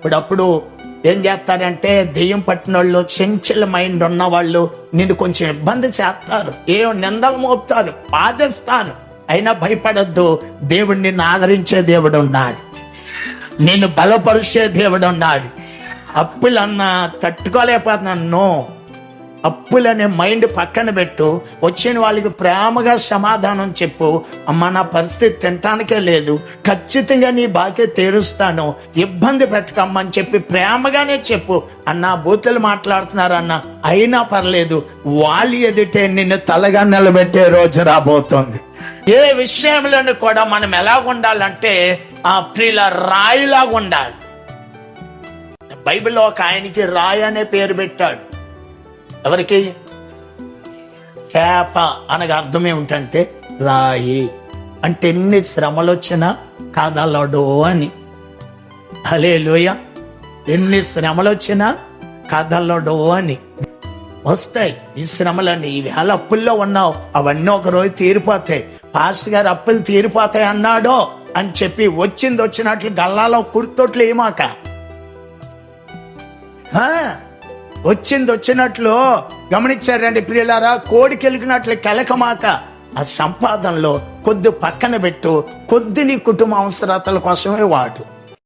ఇప్పుడు అప్పుడు ఏం చేస్తారంటే దెయ్యం పట్టిన వాళ్ళు చెంచల మైండ్ ఉన్న వాళ్ళు నిన్ను కొంచెం ఇబ్బంది చేస్తారు. ఏ నిందలు మోపుతారు. బాధిస్తారు. అయినా భయపడద్దు. దేవుడు నిన్ను ఆదరించే దేవుడు ఉన్నాడు. నిన్ను బలపరిచే దేవుడు ఉన్నాడు. అప్పులన్నా తట్టుకోలేకపోతున్నాను. నో. అప్పులనే మైండ్ పక్కన పెట్టు. వచ్చిన వాళ్ళకి ప్రేమగా సమాధానం చెప్పు. అమ్మ నా పరిస్థితి తినటానికే లేదు. ఖచ్చితంగా నీ బాకే తీరుస్తాను. ఇబ్బంది పెట్టకమ్మని చెప్పి ప్రేమగానే చెప్పు. అన్న బూతులు మాట్లాడుతున్నారన్న అయినా పర్లేదు. వాళ్ళు ఎదుటే నిన్ను తలగా నిలబెట్టే రోజు రాబోతోంది. ఏ విషయంలోనూ కూడా మనం ఎలా ఉండాలంటే ఆ ప్రియుల రాయిలాగా ఉండాలి. బైబిల్లో ఒక ఆయనకి రాయి అనే పేరు పెట్టాడు. ఎవరికి? కేప అనగా అర్థం ఏమిటంటే రాయి. అంటే ఎన్ని శ్రమలు వచ్చినా కదలడు అని. హలే లోయ ఎన్ని శ్రమలు వచ్చినా కదలడు అని. వస్తాయి. ఈ శ్రమలన్నీ ఈ వేళ అప్పుల్లో ఉన్నావు. అవన్నీ ఒకరోజు తీరిపోతాయి. పాస్ గారు అప్పులు తీరిపోతాయి అన్నాడో అని చెప్పి వచ్చింది వచ్చినట్లు గల్లాలో కుర్తొట్లు ఏమాక? వచ్చింది వచ్చినట్లు గమనించారండి ప్రియులారా కోడికి వెళ్ళినట్లు కెలకమాక ఆ సంపాదనలో కొద్ది పక్కన పెట్టు కొద్ది నీ కుటుంబ అవసరతల కోసమే వాడు.